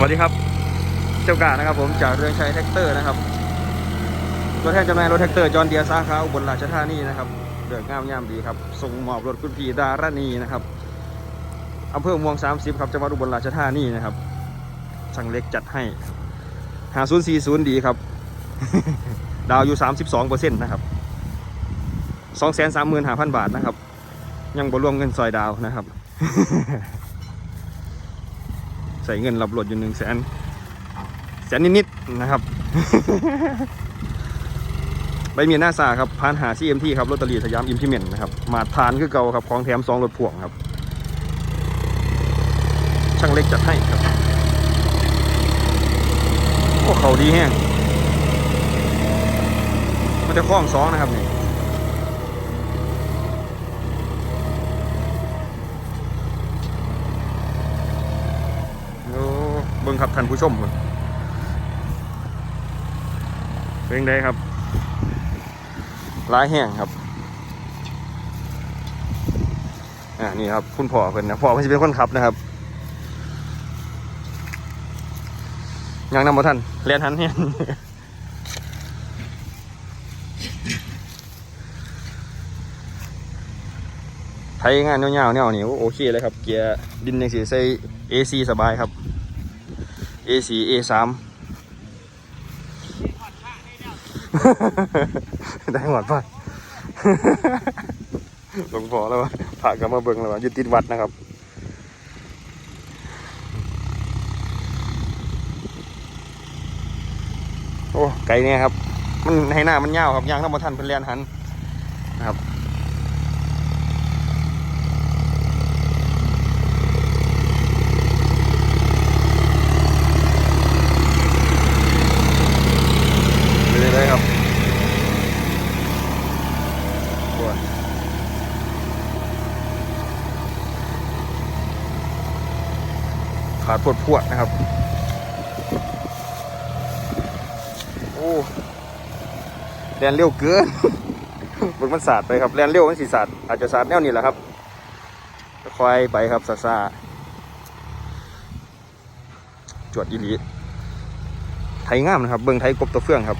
สวัสดีครับ เจ้ากานะครับผมจากเรืองชัยแท็กเตอร์นะครับตัวแทนจำหน่ายรถแท็กเตอร์จอห์นเดียร์สาขาอุบลราชธานีนะครับเดือกงามยามดีครับส่งมอบรถคุณพีดารณีนะครับอำเภอเมือง30 ครับจังหวัดอุบลราชธานีนะครับช่งเล็กจัดให้หา040ดีครับ ดาวอยู่ 32เปอร์เซ็นต์นะครับ235,000 บาทนะครับ ยังบ่รวมเงินซอยดาวนะครับ ใส่เงินรับรถอยู่หนึ่งแสนแสนนิดๆนะครับใบเมียหน้าซาครับพานหาซีเอ็มทีครับลอตเตอรี่สยามอิมพิเมนต์นะครับ มาทานคือเก่าครับของแถมสองรถพ่วงครับ ช่างเล็กจัดให้ครับโอ้เขาดีแห้งมันจะคล้องสองนะครับนี่ โอ้เบิ่ง ครับท่านผู้ชมพุ่นเป็นไงครับร้ายแห้งครับอ่านี่ครับ คุณพ่อเพิ่นนะพ่อเพิ่นจะเป็นคนขับนะครับยังนำมาท่านเรียนทันเฮียไทยงานยาวๆเนี่ยนี่โอเคเลยครับ เกียร์ดินยังสีใส่ AC สบายครับ A4 A3 ได้หมดป่ะหลวงพ่อแล้ววะพากลับมาเบิ่งแล้ววะอยึดติดวัดนะครับโอ้ไกลเนี่ยครับ มันให้หน้ามันยาวครับยางน้ำมันทันเป็นเรียนหันนะครับ ไปเลยเลยครับ ปวดขาดปวดปวดนะครับ โอ้แลนเร็วเกินบึงมันสาดไปครับแลนเร็วมันสีสาดอาจจะสาดแนวนี้แหละครับค่อยไปครับซาซาจวดอีหลีไทยงามนะครับ เบิ้งไทยกบตัวเฟื่องครับ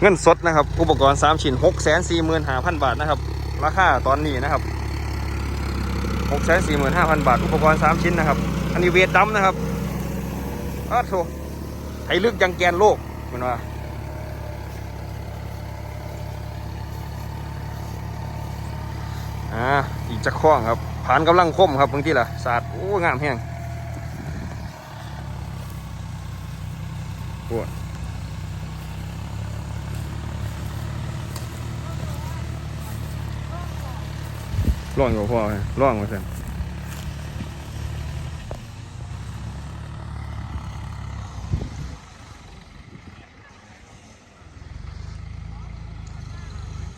เงินสดนะครับ อุปกรณ์ 3 ชิ้น6 4 5 0 0 0 บาทนะครับ ราคาตอนนี้นะครับ6 4 5 0 0 0 บาท อุปกรณ์ 3 ชิ้นนะครับ อันนี้เวทดำนะครับอ้าวโถไทยลึกยังแกนโลกเหมือนว่าอ่าอีกจะคล้องครับ ผ่านกำลังคมครับบางทีล่ะสาดโอ้งามแห้งปวด ร่องกับพ่อไงร่องมาเสร็จ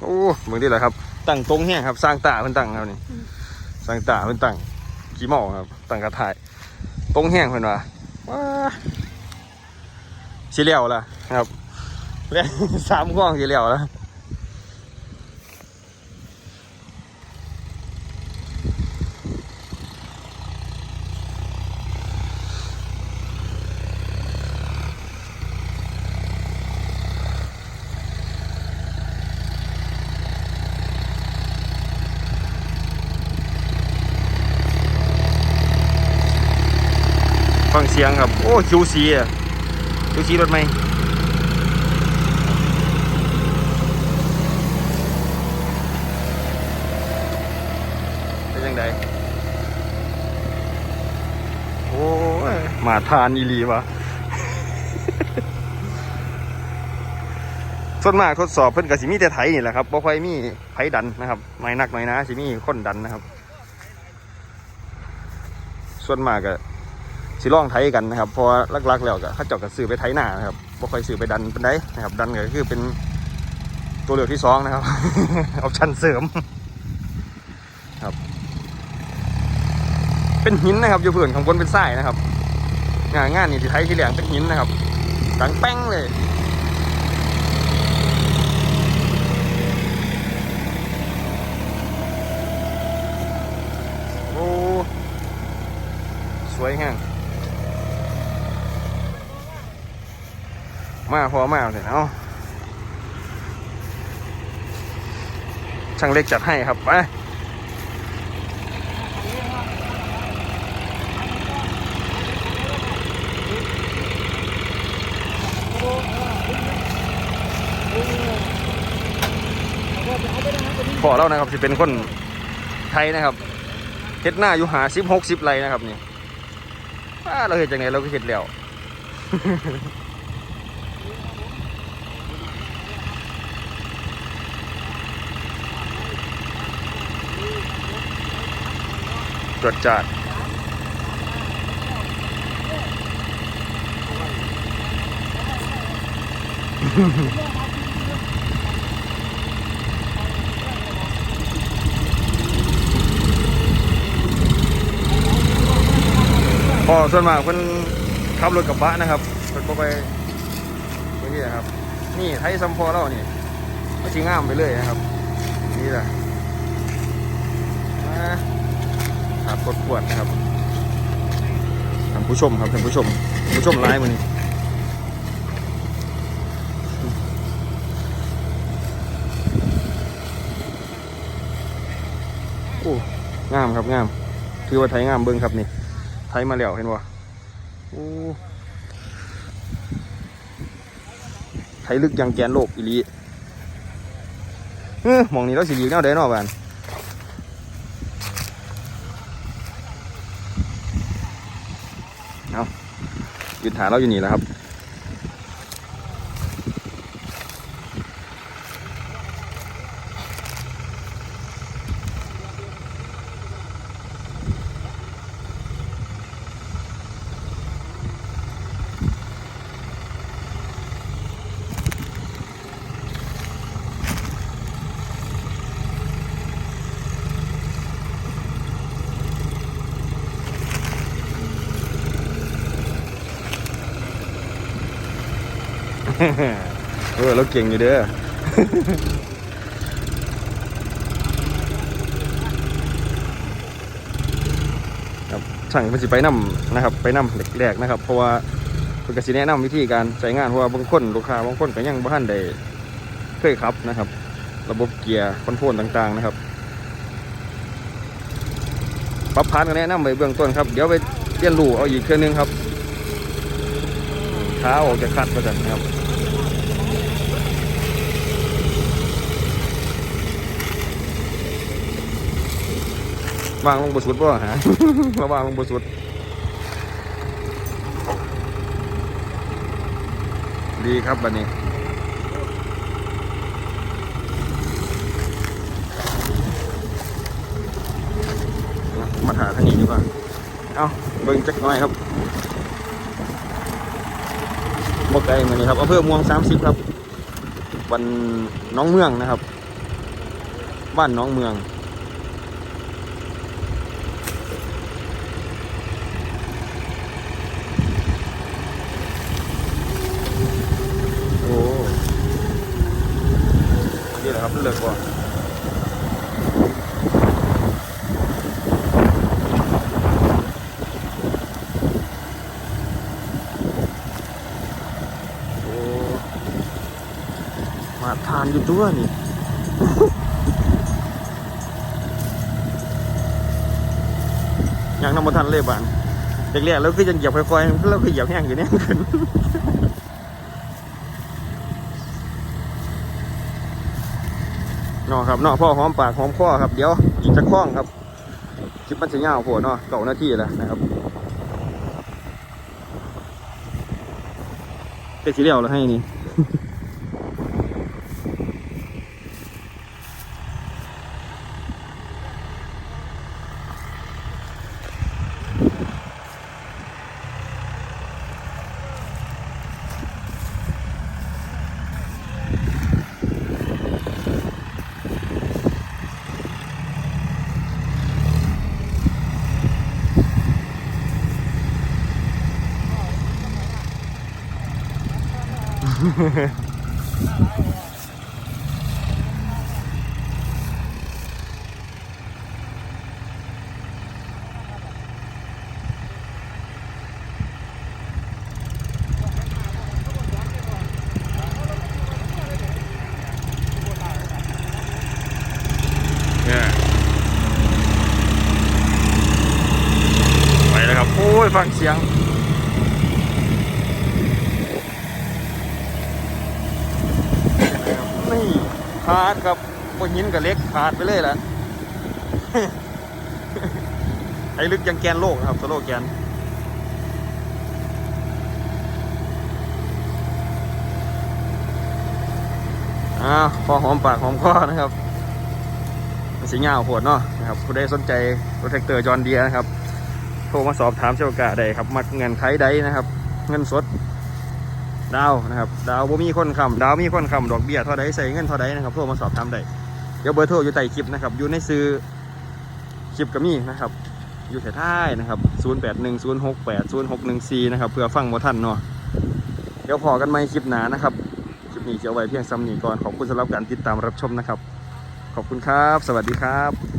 โอ้บางทีล่ะครับ ตั้งตรงแห้งครับ สร้างตาเพิ่นตั้งครับนี่สร้างตาเพิ่นตั้งกี่หม้อครับ ตั้งกระถ่าย ตรงแห้งเพิ่นว่าว้าสิเลี้ยวล่ะครับแล้วสามข้องสิเลี้ยวแล้ว สียงครับ โอ้คิวซีอะคิวซีรถไหมเป็นยังไงโอ้ยมาทานอีลีวะส่วนมากทดสอบเพิ่นกับสิมีแต่ไถนี่แหละครับบ่ค่อยมีไผดันนะครับไม่นักไม่อยนะสิมีคนดันนะครับ ส่วนมากก็ สิล่องไถกันนะครับพอลักๆแล้วก็เขาเจาะกับสื่อไปไถหน้านะครับบ่ค่อยสื่อไปดันเป็นไดนะครับ ดันก็คือเป็นตัวเลือกที่สองนะครับออปชันเสริมครับ เป็นหินนะครับอยู่พื้นของบนเป็นทรายนะครับงานงานนี่ที่ไทยที่เหลืองเป็นหินนะครับหลังแป้งเลยโอ้สวยแห้ง มาพอมาเสร็จเอาช่างเล็กจัดให้ครับไปพอแล้วนะครับจะเป็นคนไทยนะครับเฮ็ดหน้าอยู่หาสิบหกสิบไรนะครับนี่อ้าเราเห็นจังไงเราก็เห็ดแล้ว จดจัดพอส่วนมากเพิ่นขับรถกระบะนะครับเพิ่นบ่ไปไปนี่นะครับ นี่ไทยซัมพอเรานี่มันสิงามไปเลยนะครับ นี่แหละมา ขาดกดขวดนะครับท่านผู้ชมครับท่านผู้ชมผู้ชมร้ายมันโอ้งามครับงามถือว่าไทยงามเบิ้งครับนี่ไทยมาแล้วเห็นบ่โอ้ไทยลึกยังแกนโลกอีลีเฮ้อมองนี้เราสิอยู่แนวใดเนาะบ้าน เอายืนฐานเราอยู่นี่แล้วครับ เออเราเก่งอยู่เด้อครับช่างเพิ่นสิไปนํนะครับ ไปนํแรกๆนะครับ เพราะว่าเพิ่นก็สิแนะนำวิธีการใช้งานเพราะว่าบางคนลูกค้าบางคนก็ยังบ่ทันได้เคยขับนะครับ ระบบเกียร์คอนโทรลต่างๆนะครับปรับพานก็แนะนำไปเบื้องต้นครับ เดี๋ยวไปเรียนรู้เอาอีกเครื่องนึงครับขาออกจากคัดมาจากนะครับ วางลงบนสุดป่ะฮะระวางลงบนสุดดีครับบันนี้มาหาทางนี้ดีกว่า เอาเบิ่งจักหน่อยครับบกไก่มานี่ครับอำเภอเม่วงสามสิบครับ วันน้องเมืองนะครับ บ้านน้องเมือง โอ้นี่แหละครับ เลือกก่อนโอ้มาทานอยู่ตัวยนี่ยังนำมาทันเลยบ้านเด็กเรียกแล้วคือยังเหยียบค่อยๆแล้วคือเหยียบแห้งอยู่เนี่ยขึ้น เนาะครับเนาะพ่อหอมปากหอมคอครับเดี๋ยวอีกจะคล้องครับคลิปมันจะยาวโพดเนาะเก่าหน้าที่แล้วนะครับเป็นสีเหลียวแล้วให้นี่ ไปแล้วครับ โอ้ย ฟังเสียง ขาดครับบนหินกับเล็กขาดไปเลยแหละไอ้ลึกยังแกนโลกนะครับสโลแกนอ่าพอหอมปากหอมคอนะครับสีเงาโหดเนาะนะครับผู้ใดสนใจรถแท็กเตอร์จอนเดียนะครับ โทรมาสอบถามเช่าโอกาสได้ครับ มักเงินไขใดนะครับ เงินสด ดาวนะครับดาวบ่มีคนคำดาวมีคนคำดอกเบี้ยเท่าใดใส่เงินเท่าใดนะครับโทรมาสอบถามได้เดี๋ยวเบอร์โทรอยู่ใต้คลิปนะครับอยู่ในซื้อคลิปก็มีนะครับอยู่ท้ายนะครับ 0810680614 นะครับ เพื่อฟังบ่ทันเนาะ เดี๋ยวพอกันใหม่คลิปหนานะครับ คลิปนี้จะเอาไว้เพียงซ้ำนี้ก่อน ขอบคุณสำหรับการติดตามรับชมนะครับ ขอบคุณครับ สวัสดีครับ